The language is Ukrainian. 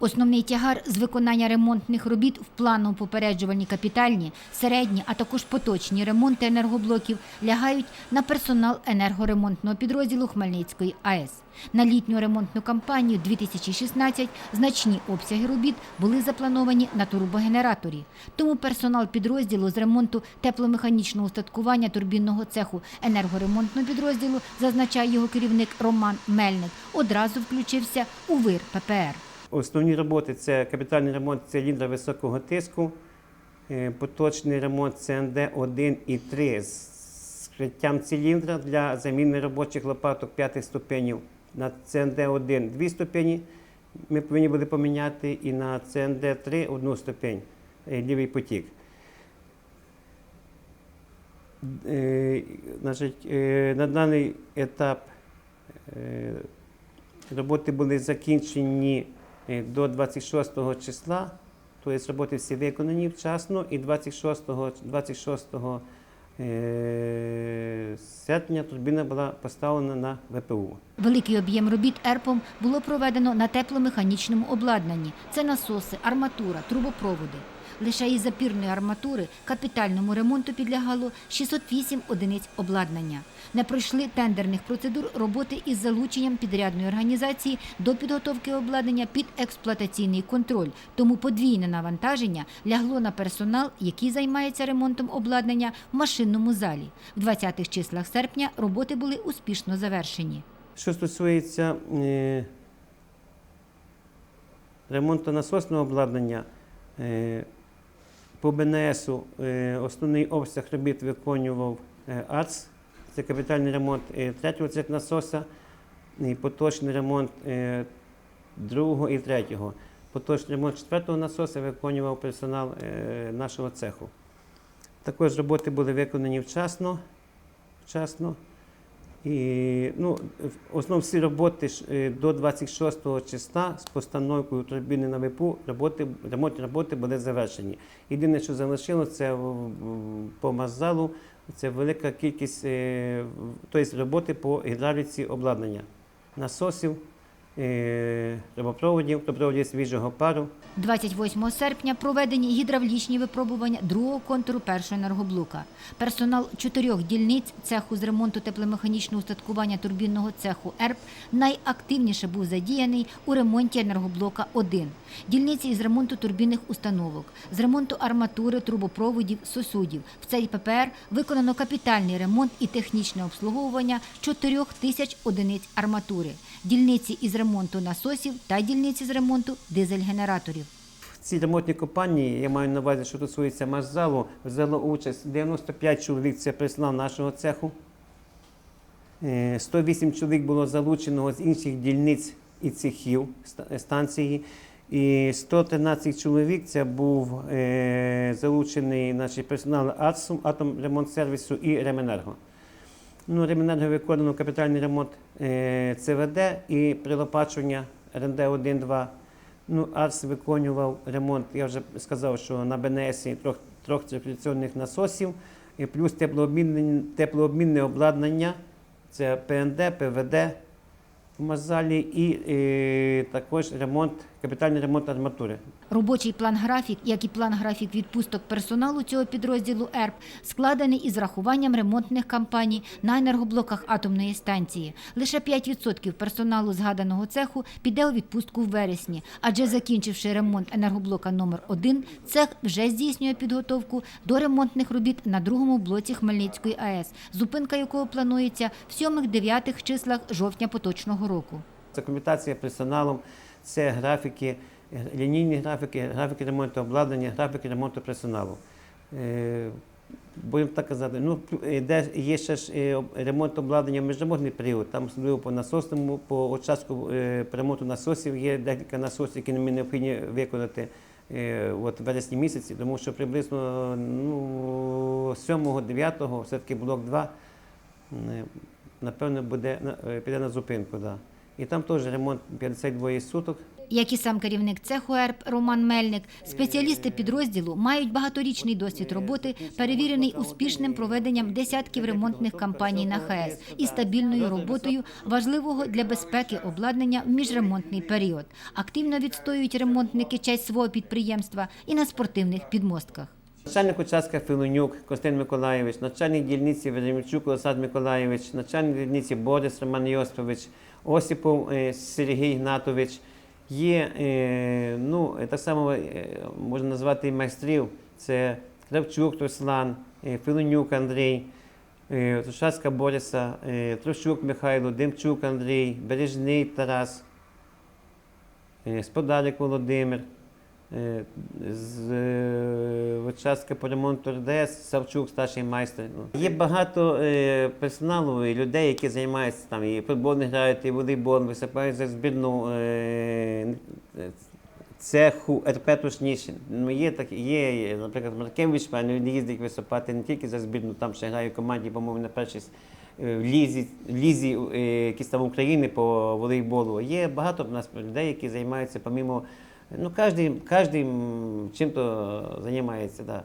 Основний тягар з виконання ремонтних робіт в планово попереджувальні капітальні, середні, а також поточні ремонти енергоблоків лягають на персонал енергоремонтного підрозділу Хмельницької АЕС. На літню ремонтну кампанію 2016 значні обсяги робіт були заплановані на турбогенераторі. Тому персонал підрозділу з ремонту тепломеханічного устаткування турбінного цеху енергоремонтного підрозділу, зазначає його керівник Роман Мельник, одразу включився у вир ППР. Основні роботи це капітальний ремонт циліндра високого тиску, е, поточний ремонт ЦНД 1 і 3 з скриттям циліндра для заміни робочих лопаток п'ятих ступенів. На ЦНД 1 2 ступені ми повинні були поміняти, і на ЦНД 3 одну ступень, е, лівий потік. Е, Значить, на даний етап роботи були закінчені до 26 числа, тобто роботи всі виконані вчасно, і 26, 26 е, серпня турбіна була поставлена на ВПУ. Великий об'єм робіт ЕРПом було проведено на тепломеханічному обладнанні. Це насоси, арматура, трубопроводи. Лише із запірної арматури капітальному ремонту підлягало 608 одиниць обладнання. Не пройшли тендерних процедур роботи із залученням підрядної організації до підготовки обладнання під експлуатаційний контроль. Тому подвійне навантаження лягло на персонал, який займається ремонтом обладнання в машинному залі. В 20-х числах серпня роботи були успішно завершені. Що стосується е, ремонту насосного обладнання, е, по БНСу е, основний обсяг робіт виконував е, АЦ, це капітальний ремонт е, третього цих насоса, і поточний ремонт другого і третього. Поточний ремонт четвертого насоса виконував персонал нашого цеху. Також роботи були виконані вчасно. вчасно. І ну, в основному всі роботи е, до 26 числа з постановкою турбіни на ВИПУ роботи, ремонтні роботи були завершені. Єдине, що залишилося, це по мазалу, це велика кількість тобто роботи по гідравліці обладнання, насосів, трубопроводів, трубопроводів свіжого пару. 28 серпня проведені гідравлічні випробування другого контуру першого енергоблока. Персонал чотирьох дільниць цеху з ремонту тепломеханічного устаткування турбінного цеху ЕРП найактивніше був задіяний у ремонті енергоблока 1. Дільниці із ремонту турбінних установок, з ремонту арматури, трубопроводів, сосудів. В цей ППР виконано капітальний ремонт і технічне обслуговування 4 тисяч одиниць арматури, дільниці із ремонту насосів та дільниці з ремонту дизель-генераторів. В цій ремонтній компанії, я маю на увазі, що стосується Машзалу, взяло участь 95 чоловік, це персонал нашого цеху. Е, 108 чоловік було залучено з інших дільниць і цехів станції. І 113 чоловік це був е, залучений наш персонал АЦУ, Атомремонтсервісу і Ременерго. Ну, Ременерго виконано капітальний ремонт е, ЦВД і прилопачування РНД 1-2. Ну, АРС виконував ремонт, я вже сказав, що на БНС трьох, трьох циркуляційних насосів, і плюс теплообмінне, теплообмінне обладнання, це ПНД, ПВД в Мазалі і, е, також ремонт, капітальний ремонт арматури. Робочий план-графік, як і план-графік відпусток персоналу цього підрозділу ЕРП, складений із рахуванням ремонтних кампаній на енергоблоках атомної станції. Лише 5% персоналу згаданого цеху піде у відпустку в вересні, адже закінчивши ремонт енергоблока номер 1 цех вже здійснює підготовку до ремонтних робіт на другому блоці Хмельницької АЕС, зупинка якого планується в 7-9 числах жовтня поточного року. Це комутація персоналом, це графіки, лінійні графіки, графіки ремонту обладнання, графіки ремонту персоналу. Е, Будемо так казати, ну, де є ще ж е, ремонт обладнання в міжнародний період, там особливо по насосному, по участку е, ремонту насосів є декілька насосів, які нам необхідні виконати от, в вересні місяці, тому що приблизно ну, 7-9 все-таки блок 2 е, напевно буде піде на зупинку. Да. І там теж ремонт 52 суток. Як і сам керівник цеху ЕРП Роман Мельник, спеціалісти підрозділу мають багаторічний досвід роботи, перевірений успішним проведенням десятків ремонтних кампаній на ХАЕС і стабільною роботою важливого для безпеки обладнання в міжремонтний період. Активно відстоюють ремонтники честь свого підприємства і на спортивних підмостках. Начальник участка Филонюк Костин Миколаєвич, начальник дільниці Ведемчук Олександр Миколаєвич, начальник дільниці Борис Роман Йосипович, Осипов е, Сергій Гнатович. Є, е, ну, е, так само е, можна назвати майстрів. Це Кравчук Руслан, Филонюк Андрій, Тушацька Бориса, Трощук Михайло, Демчук Андрій, Бережний Тарас, Сподарик Володимир. Е, з е, по ремонту РДС Савчук, старший майстер. Ну, Є багато е, персоналу і людей, які займаються там і футбол грають, і волейбол, висипають за збірну цеху РП Тушнішин. Ну, є, так, є, наприклад, Маркевич, пан він їздить висипати не тільки за збірну, там ще грає в команді, по-моєму, на першій в лізі, лізі якісь там України по волейболу. Є багато в нас людей, які займаються помімо Ну, каждый, каждый чем-то займається, да.